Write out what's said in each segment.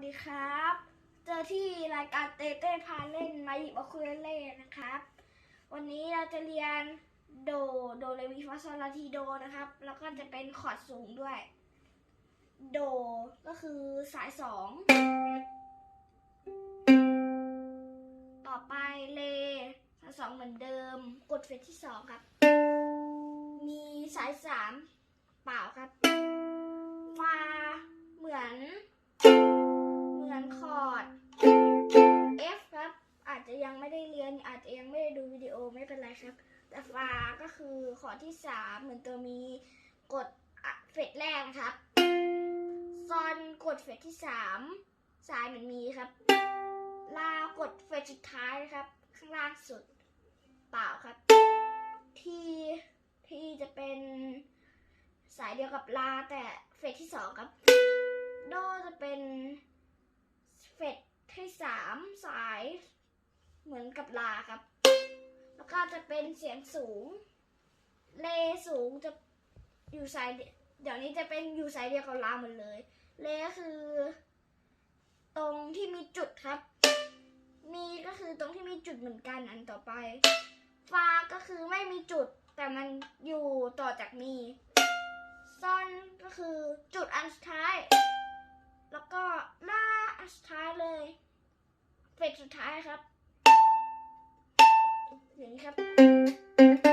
วัสดีครับ เจอที่รายการเต้เต้พาเล่นมาหยิบอาคุยเล่นะครับ วันนี้เราจะเรียนโดโดเรมีฟาโซลาทีโดนะครับ แล้วก็จะเป็นคอร์ดสูงด้วย โดก็คือสายสองต่อไปเลสายสองเหมือนเดิม กดเฟสที่สองครับ มีสายสามเปล่าครับ จจะยังไม่ได้เรียนอาจจะยังไม่ได้ดูวิดีโอไม่เป็นไรครับ แต่ฟาก็คือคอที่สามเหมือนตัวมีกดเฟสแรกครับซอนกดเฟสที่สามสายเหมือนมีครับ ลากดเฟสสุดท้ายนะครับ ข้างล่างสุดเปล่าครับ ทีทีจะเป็นสายเดียวกับลาแต่เฟสที่สองครับโดจะเป็นเฟสที่สามสาย กับลาครับ แล้วก็จะเป็นเสียงสูง เลสูงจะอยู่สายเดียวเดี๋ยวนี้จะเป็นอยู่สายเดียวกับลาหมดเลย เลก็คือ ตรงที่มีจุดครับ มีก็คือตรงที่มีจุดเหมือนกันอันต่อไป ฟาก็คือไม่มีจุด แต่มันอยู่ต่อจากมีซ่อนก็คือจุดอันสุดท้าย แล้วก็ล่าอันสุดท้ายเลยเฟสสุดท้ายครับ นี้ครับ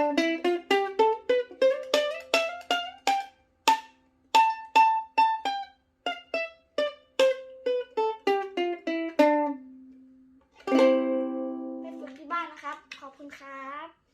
ไปฝึกที่บ้านนะครับ ขอบคุณครับ